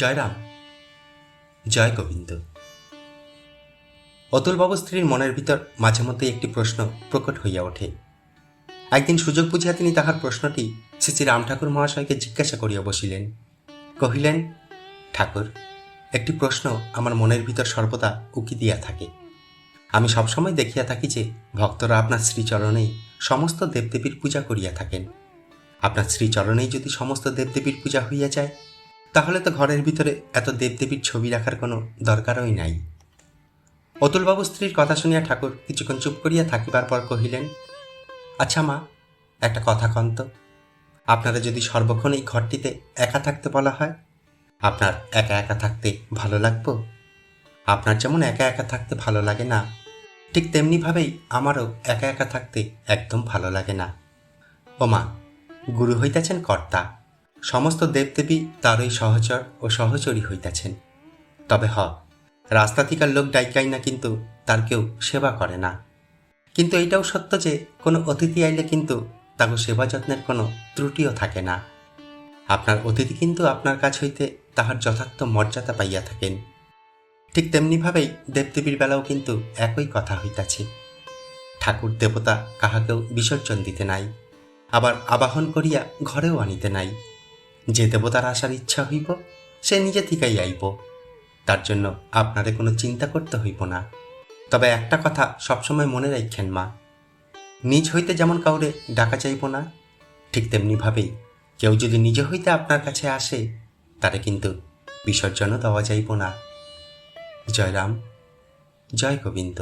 জয়রাম জয় গোবিন্দ। অতুলবাবু স্ত্রীর মনের ভিতর মাঝে মধ্যে একটি প্রশ্ন প্রকট হইয়া ওঠে। একদিন সুযোগ বুঝিয়া তিনি তাহার প্রশ্নটি শ্রী শ্রী রাম ঠাকুর মহাশয়কে জিজ্ঞাসা করিয়া বসিলেন। কহিলেন, ঠাকুর, একটি প্রশ্ন আমার মনের ভিতর সর্বদা উকি দিয়া থাকে। আমি সবসময় দেখিয়া থাকি যে ভক্তরা আপনার শ্রীচরণেই সমস্ত দেবদেবীর পূজা করিয়া থাকেন। আপনার শ্রীচরণেই যদি সমস্ত দেবদেবীর পূজা হইয়া যায় তাহলে তো ঘরের ভিতরে এত দেবদেবীর ছবি রাখার কোনো দরকারই নাই। অতুলবাবু স্ত্রীর কথা শুনিয়া ঠাকুর কিছুক্ষণ চুপ করিয়া থাকিবার পর কহিলেন আচ্ছা মা, একটা কথা কন্ত আপনারা যদি সর্বক্ষণ এই ঘরটিতে একা থাকতে বলা হয়, আপনার একা একা থাকতে ভালো লাগবো? আপনার যেমন একা একা থাকতে ভালো লাগে না, ঠিক তেমনিভাবেই আমারও একা একা থাকতে একদম ভালো লাগে না। ও মা, গুরু হইতেছেন কর্তা। সমস্ত দেবদেবী তারই সহচর ও সহচরী হইতেছেন। তবে হ রাস্তা থিকার লোক ডাইকাই না কিন্তু তার কেউ সেবা করে না। কিন্তু এটাও সত্য যে কোনো অতিথি আইলে কিন্তু তাকে সেবা যত্নের কোনো ত্রুটিও থাকে না। আপনার অতিথি কিন্তু আপনার কাছ হইতে তাহার যথার্থ মর্যাদা পাইয়া থাকেন। ঠিক তেমনিভাবেই দেবদেবীর বেলাও কিন্তু একই কথা হইতাছে। ঠাকুর দেবতা কাহাকেও বিসর্জন দিতে নাই, আবার আবাহন করিয়া ঘরেও আনিতে নাই। যে দেবতার আসার ইচ্ছা হইব, সে নিজে থেকেই আইব। তার জন্য আপনারে কোনো চিন্তা করতে হইব না। তবে একটা কথা সবসময় মনে রাখেন মা, নিজ হইতে যেমন কাউরে ডাকা চাইব না, ঠিক তেমনিভাবেই কেউ যদি নিজে হইতে আপনার কাছে আসে, তারে কিন্তু বিসর্জনও দেওয়া যাইব না। জয় রাম জয় গোবিন্দ।